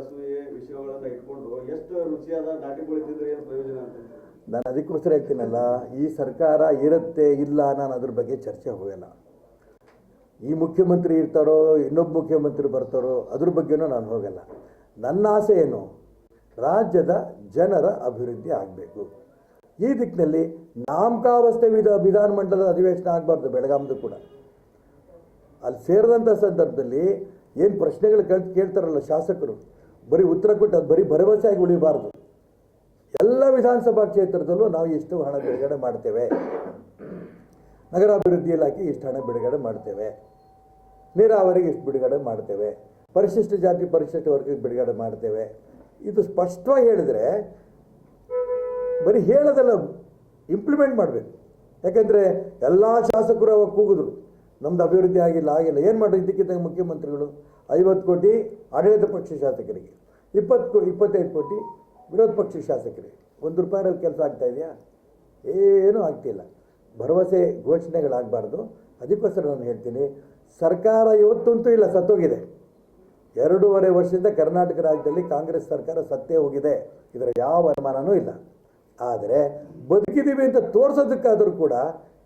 ಅಸೂಯೆ ವಿಷಯಗಳನ್ನ ಇಟ್ಕೊಂಡು ಎಷ್ಟು ರುಚಿಯಾದ ನಾಟಿ ಏನು ಪ್ರಯೋಜನ ಅಂತ ನಾನು ಅದಕ್ಕೋಸ್ಕರ ಹೇಳ್ತೀನಲ್ಲ, ಈ ಸರ್ಕಾರ ಇರುತ್ತೆ ಇಲ್ಲ ನಾನು ಅದ್ರ ಬಗ್ಗೆ ಚರ್ಚೆ ಹೋಗಲ್ಲ. ಈ ಮುಖ್ಯಮಂತ್ರಿ ಇರ್ತಾರೋ, ಇನ್ನೊಬ್ಬ ಮುಖ್ಯಮಂತ್ರಿ ಬರ್ತಾರೋ, ಅದ್ರ ಬಗ್ಗೆನೂ ನಾನು ಹೋಗಲ್ಲ. ನನ್ನ ಆಸೆ ಏನು? ರಾಜ್ಯದ ಜನರ ಅಭಿವೃದ್ಧಿ ಆಗಬೇಕು. ಈ ದಿಕ್ಕಿನಲ್ಲಿ ನಾಮಕಾವಸ್ಥೆ ವಿಧ ವಿಧಾನಮಂಡಲದ ಅಧಿವೇಶನ ಆಗಬಾರ್ದು ಬೆಳಗಾಮದು ಕೂಡ. ಅಲ್ಲಿ ಸೇರಿದಂಥ ಸಂದರ್ಭದಲ್ಲಿ ಏನು ಪ್ರಶ್ನೆಗಳು ಕೇಳ್, ಕೇಳ್ತಾರಲ್ಲ ಶಾಸಕರು ಬರೀ ಉತ್ತರ ಕೊಟ್ಟು ಅದು ಬರೀ ಭರವಸೆಯಾಗಿ ಉಳಿಬಾರ್ದು. ಎಲ್ಲ ವಿಧಾನಸಭಾ ಕ್ಷೇತ್ರದಲ್ಲೂ ನಾವು ಇಷ್ಟು ಹಣ ಬಿಡುಗಡೆ ಮಾಡ್ತೇವೆ. ನಗರಾಭಿವೃದ್ಧಿ ಇಲಾಖೆ ಇಷ್ಟು ಹಣ ಬಿಡುಗಡೆ ಮಾಡ್ತೇವೆ. ನೀರಾವರಿಗೆ ಇಷ್ಟು ಬಿಡುಗಡೆ ಮಾಡ್ತೇವೆ. ಪರಿಶಿಷ್ಟ ಜಾತಿ, ಪರಿಶಿಷ್ಟ ವರ್ಗಕ್ಕೆ ಬಿಡುಗಡೆ ಮಾಡ್ತೇವೆ. ಇದು ಸ್ಪಷ್ಟವಾಗಿ ಹೇಳಿದರೆ ಬರೀ ಹೇಳೋದಲ್ಲ ಇಂಪ್ಲಿಮೆಂಟ್ ಮಾಡಬೇಕು. ಯಾಕೆಂದರೆ ಎಲ್ಲ ಶಾಸಕರು ಅವಾಗ ಕೂಗಿದ್ರು, ನಮ್ದು ಅಭಿವೃದ್ಧಿ ಆಗಿಲ್ಲ ಆಗಿಲ್ಲ. ಏನು ಮಾಡಿದ್ರು ಇದಕ್ಕಿಂತ ಮುಖ್ಯಮಂತ್ರಿಗಳು ಐವತ್ತು ಕೋಟಿ ಆಡಳಿತ ಪಕ್ಷ ಶಾಸಕರಿಗೆ. ಇಪ್ಪತ್ತು, ಇಪ್ಪತ್ತೈದು ಕೋಟಿ ವಿರೋಧ ಪಕ್ಷ ಶಾಸಕರಿಗೆ ಒಂದು ರೂಪಾಯಿನಲ್ಲಿ ಕೆಲಸ ಆಗ್ತಾ ಇದೆಯಾ? ಏನೂ ಆಗ್ತಿಲ್ಲ. ಭರವಸೆ ಘೋಷಣೆಗಳಾಗಬಾರ್ದು. ಅದಕ್ಕೋಸ್ಕರ ನಾನು ಹೇಳ್ತೀನಿ, ಸರ್ಕಾರ ಇವತ್ತಂತೂ ಇಲ್ಲ, ಸತ್ತೋಗಿದೆ. ಎರಡೂವರೆ ವರ್ಷದಿಂದ ಕರ್ನಾಟಕ ರಾಜ್ಯದಲ್ಲಿ ಕಾಂಗ್ರೆಸ್ ಸರ್ಕಾರ ಸತ್ತೇ ಹೋಗಿದೆ. ಇದರ ಯಾವ ಅನುಮಾನನೂ ಇಲ್ಲ. ಆದರೆ ಬದುಕಿದ್ದೀವಿ ಅಂತ ತೋರಿಸೋದಕ್ಕಾದರೂ ಕೂಡ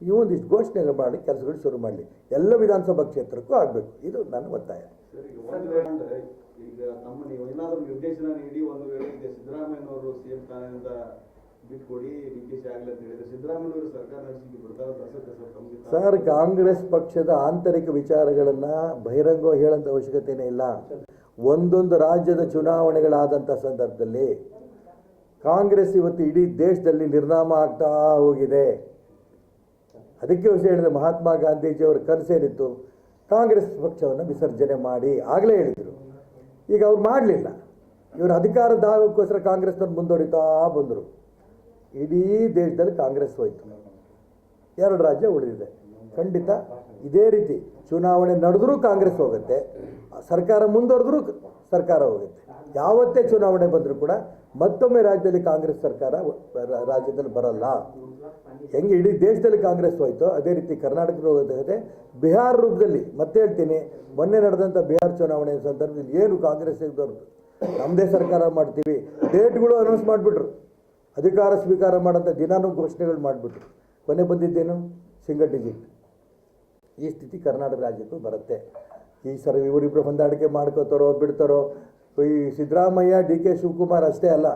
ಈ ಒಂದಿಷ್ಟು ಘೋಷಣೆಗಳು ಮಾಡಿ, ಕೆಲಸಗಳು ಶುರು ಮಾಡಲಿ. ಎಲ್ಲ ವಿಧಾನಸಭಾ ಕ್ಷೇತ್ರಕ್ಕೂ ಆಗಬೇಕು. ಇದು ನನ್ನ ಒತ್ತಾಯ. ಈಗ ನಮ್ಮ ನೀವು ಏನಾದರೂ ನಿರ್ದೇಶನ ನೀಡಿ ಒಂದು ವೇಳೆ ಈಗ ಸಿದ್ದರಾಮಯ್ಯನವರು ಸಿಎಂ ಸ್ಥಾನದಿಂದ ಬಿಟ್ಕೊಡಿ ಡಿ ಕೆ ಶಿ ಆಗಲಿ ಅಂತ ಹೇಳಿದ್ರೆ ಸಿದ್ದರಾಮಯ್ಯನವರು ಸರ್ಕಾರ ನಡೆಸಿ ಬಿಡ್ತಾರ ಸರ್ ಸರ್, ಕಾಂಗ್ರೆಸ್ ಪಕ್ಷದ ಆಂತರಿಕ ವಿಚಾರಗಳನ್ನು ಬಹಿರಂಗ ಹೇಳೋಂಥ ಅವಶ್ಯಕತೆಯೇ ಇಲ್ಲ. ಒಂದೊಂದು ರಾಜ್ಯದ ಚುನಾವಣೆಗಳಾದಂಥ ಸಂದರ್ಭದಲ್ಲಿ ಕಾಂಗ್ರೆಸ್ ಇವತ್ತು ಇಡೀ ದೇಶದಲ್ಲಿ ನಿರ್ನಾಮ ಆಗ್ತಾ ಹೋಗಿದೆ. ಅದಕ್ಕೆ ವಿಷಯ ಹೇಳಿದ ಮಹಾತ್ಮ ಗಾಂಧೀಜಿಯವರ ಕನಸೇನಿತ್ತು ಕಾಂಗ್ರೆಸ್ ಪಕ್ಷವನ್ನು ವಿಸರ್ಜನೆ ಮಾಡಿ ಆಗಲೇ ಹೇಳಿದರು. ಈಗ ಅವ್ರು ಮಾಡಲಿಲ್ಲ. ಇವರು ಅಧಿಕಾರ ದಾವಕ್ಕೋಸ್ಕರ ಕಾಂಗ್ರೆಸ್ನವ್ರು ಮುಂದುವರಿತಾ ಬಂದರು. ಇಡೀ ದೇಶದಲ್ಲಿ ಕಾಂಗ್ರೆಸ್ ಹೋಯ್ತು. ಎರಡು ರಾಜ್ಯ ಉಳಿದಿದೆ. ಖಂಡಿತ ಇದೇ ರೀತಿ ಚುನಾವಣೆ ನಡೆದ್ರೂ ಕಾಂಗ್ರೆಸ್ ಹೋಗುತ್ತೆ, ಸರ್ಕಾರ ಮುಂದುವರೆದ್ರೂ ಸರ್ಕಾರ ಹೋಗುತ್ತೆ. ಯಾವತ್ತೇ ಚುನಾವಣೆ ಬಂದರೂ ಕೂಡ ಮತ್ತೊಮ್ಮೆ ರಾಜ್ಯದಲ್ಲಿ ಕಾಂಗ್ರೆಸ್ ಸರ್ಕಾರ ರಾಜ್ಯದಲ್ಲಿ ಬರಲ್ಲ. ಹೆಂಗೆ ಇಡೀ ದೇಶದಲ್ಲಿ ಕಾಂಗ್ರೆಸ್ ಹೋಯ್ತೋ, ಅದೇ ರೀತಿ ಕರ್ನಾಟಕದ ಹೋಗೋದಾಗುತ್ತೆ ಬಿಹಾರ ರೂಪದಲ್ಲಿ ಮತ್ತೆ ಹೇಳ್ತೀನಿ, ಮೊನ್ನೆ ನಡೆದಂಥ ಬಿಹಾರ ಚುನಾವಣೆ ಸಂದರ್ಭದಲ್ಲಿ ಏನು ಕಾಂಗ್ರೆಸ್ ಇದ್ದವ್ರು ನಮ್ಮದೇ ಸರ್ಕಾರ ಮಾಡ್ತೀವಿ. ಡೇಟ್ಗಳು ಅನೌನ್ಸ್ ಮಾಡಿಬಿಟ್ರು. ಅಧಿಕಾರ ಸ್ವೀಕಾರ ಮಾಡೋಂಥ ದಿನಾನು ಘೋಷಣೆಗಳು ಮಾಡಿಬಿಟ್ರು. ಕೊನೆ ಬಂದಿದ್ದೇನು? ಸಿಂಗಲ್ ಡಿಜಿಟ್ ಈ ಸ್ಥಿತಿ ಕರ್ನಾಟಕ ರಾಜ್ಯಕ್ಕೂ ಬರುತ್ತೆ. ಈ ಸರ್ ಇವರಿಬ್ಬರು ಹೊಂದಾಣಿಕೆ ಮಾಡ್ಕೋತಾರೋ, ಬಿಡ್ತಾರೋ, ಈ ಸಿದ್ದರಾಮಯ್ಯ, ಡಿ ಕೆ ಶಿವಕುಮಾರ್ ಅಷ್ಟೇ ಅಲ್ಲ.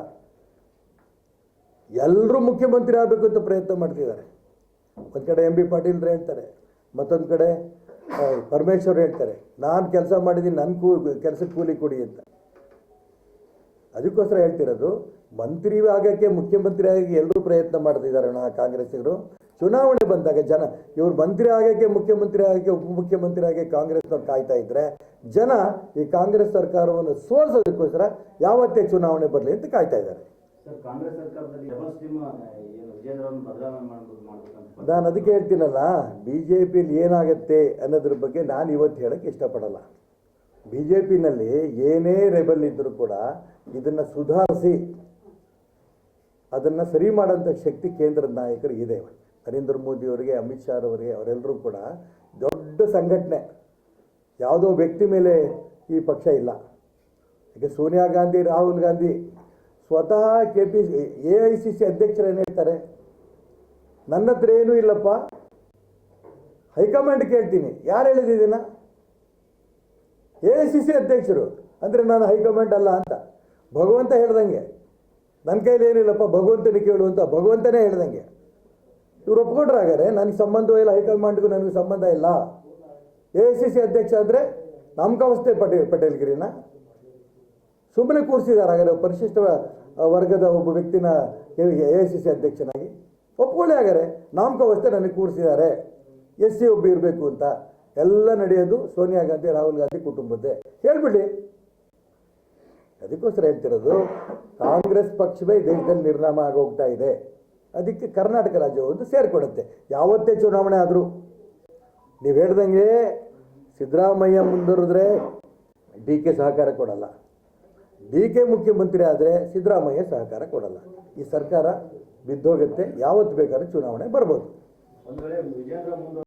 ಎಲ್ಲರೂ ಮುಖ್ಯಮಂತ್ರಿ ಆಗಬೇಕು ಅಂತ ಪ್ರಯತ್ನ ಮಾಡ್ತಿದ್ದಾರೆ. ಒಂದು ಕಡೆ ಎಂ ಬಿ ಪಾಟೀಲ್ರು ಹೇಳ್ತಾರೆ, ಮತ್ತೊಂದು ಕಡೆ ಪರಮೇಶ್ವರ್ ಹೇಳ್ತಾರೆ, ನಾನು ಕೆಲಸ ಮಾಡಿದ್ದೀನಿ ನನ್ನ ಕೂ ಕೆಲಸಕ್ಕೆ ಕೂಲಿ ಕೊಡಿ ಅಂತ. ಅದಕ್ಕೋಸ್ಕರ ಹೇಳ್ತಿರೋದು, ಮಂತ್ರಿ ಆಗೋಕ್ಕೆ ಮುಖ್ಯಮಂತ್ರಿ ಆಗಿ ಎಲ್ಲರೂ ಪ್ರಯತ್ನ ಮಾಡ್ತಿದ್ದಾರೆ ಅಣ್ಣ ಕಾಂಗ್ರೆಸ್ಸಿಗರು. ಚುನಾವಣೆ ಬಂದಾಗ ಜನ ಇವರು ಮಂತ್ರಿ ಆಗೋಕ್ಕೆ ಮುಖ್ಯಮಂತ್ರಿ ಆಗೋಕ್ಕೆ ಉಪಮುಖ್ಯಮಂತ್ರಿ ಆಗಿ ಕಾಂಗ್ರೆಸ್ನವ್ರು ಕಾಯ್ತಾ ಇದ್ರೆ ಜನ ಈ ಕಾಂಗ್ರೆಸ್ ಸರ್ಕಾರವನ್ನು ಸೋಲಿಸೋದಕ್ಕೋಸ್ಕರ ಯಾವತ್ತೇ ಚುನಾವಣೆ ಬರಲಿ ಅಂತ ಕಾಯ್ತಾ ಇದ್ದಾರೆ. ನಾನು ಅದಕ್ಕೆ ಹೇಳ್ತೀನಲ್ಲ ಬಿ ಜೆ ಪಿಲಿ ಏನಾಗುತ್ತೆ ಅನ್ನೋದ್ರ ಬಗ್ಗೆ ನಾನು ಇವತ್ತು ಹೇಳಕ್ಕೆ ಇಷ್ಟಪಡಲ್ಲ. ಬಿ ಜೆ ಪಿನಲ್ಲಿ ಏನೇ ರೆಬಲ್ ಇದ್ದರೂ ಕೂಡ ಇದನ್ನು ಸುಧಾರಿಸಿ ಅದನ್ನು ಸರಿ ಮಾಡೋಂಥ ಶಕ್ತಿ ಕೇಂದ್ರದ ನಾಯಕರಿಗೆ ಇದೆ. ನರೇಂದ್ರ ಮೋದಿಯವರಿಗೆ ಅಮಿತ್ ಶಾ ಅವರಿಗೆ ಅವರೆಲ್ಲರೂ ಕೂಡ ದೊಡ್ಡ ಸಂಘಟನೆ. ಯಾವುದೋ ವ್ಯಕ್ತಿ ಮೇಲೆ ಈ ಪಕ್ಷ ಇಲ್ಲ. ಈಗ ಸೋನಿಯಾ ಗಾಂಧಿ, ರಾಹುಲ್ ಗಾಂಧಿ ಸ್ವತಃ K P A I C C ಅಧ್ಯಕ್ಷರು ಏನು ಹೇಳ್ತಾರೆ? ನನ್ನ ಹತ್ರ ಏನೂ ಇಲ್ಲಪ್ಪ. ಹೈಕಮಾಂಡ್ ಕೇಳ್ತೀನಿ. ಯಾರು ಹೇಳಿದ್ದೀನ ಎ ಐ ಸಿ ಸಿ ಅಧ್ಯಕ್ಷರು. ಅಂದರೆ ನಾನು ಹೈಕಮಾಂಡ್ ಅಲ್ಲ ಅಂತ. ಭಗವಂತ ಹೇಳ್ದಂಗೆ. ನನ್ನ ಕೈಲಿ ಏನಿಲ್ಲಪ್ಪ ಭಗವಂತನಿಗೆ ಕೇಳು ಅಂತ ಭಗವಂತನೇ ಹೇಳ್ದಂಗೆ. ಇವ್ರು ಒಪ್ಕೊಂಡ್ರೆ ಹಾಗಾದ್ರೆ ನನಗೆ ಸಂಬಂಧವೂ ಇಲ್ಲ, ಹೈಕಮಾಂಡ್ಗೂ ನನಗೆ ಸಂಬಂಧ ಇಲ್ಲ. ಎ ಐ ಸಿ ಸಿ ಅಧ್ಯಕ್ಷ ಅಂದರೆ ನಾಮಕಾವಸ್ಥೆ ಪಟೇಲ್, ಪಟೇಲ್ಗಿರಿನ. ಸುಮ್ಮನೆ ಕೂರಿಸಿದ್ದಾರೆ ಹಾಗಾದ್ರೆ ಪರಿಶಿಷ್ಟ ವರ್ಗದ ಒಬ್ಬ ವ್ಯಕ್ತಿನ ಎ ಐ ಸಿ ಸಿ ಅಧ್ಯಕ್ಷನಾಗಿ. ಒಪ್ಕೊಳ್ಳಿ ಹಾಗಾದ್ರೆ ನಾಮಕಾವಸ್ಥೆ ನನಗೆ ಕೂರಿಸಿದ್ದಾರೆ ಎಸ್ ಸಿ ಒಬ್ಬ ಇರಬೇಕು ಅಂತ. ಎಲ್ಲ ನಡೆಯೋದು ಸೋನಿಯಾ ಗಾಂಧಿ, ರಾಹುಲ್ ಗಾಂಧಿ ಕುಟುಂಬದ್ದೇ. ಹೇಳ್ಬಿಡಿ ಅದಕ್ಕೋಸ್ಕರ ಹೇಳ್ತಿರೋದು, ಕಾಂಗ್ರೆಸ್ ಪಕ್ಷವೇ ದೇಶದಲ್ಲಿ ನಿರ್ನಾಮ ಆಗೋಗ್ತಾ ಇದೆ. ಅದಕ್ಕೆ ಕರ್ನಾಟಕ ರಾಜ್ಯ ಒಂದು ಸೇರಿಕೊಡುತ್ತೆ. ಯಾವತ್ತೇ ಚುನಾವಣೆ ಆದರೂ. ನೀವು ಹೇಳ್ದಂಗೆ ಸಿದ್ದರಾಮಯ್ಯ ಮುಂದುವರಿದ್ರೆ ಡಿ ಕೆ ಸಹಕಾರ ಕೊಡಲ್ಲ. ಡಿ ಕೆ ಮುಖ್ಯಮಂತ್ರಿ ಆದರೆ ಸಿದ್ದರಾಮಯ್ಯ ಸಹಕಾರ ಕೊಡಲ್ಲ. ಈ ಸರ್ಕಾರ ಬಿದ್ದೋಗುತ್ತೆ. ಯಾವತ್ತು ಬೇಕಾದ್ರೂ ಚುನಾವಣೆ ಬರ್ಬೋದು.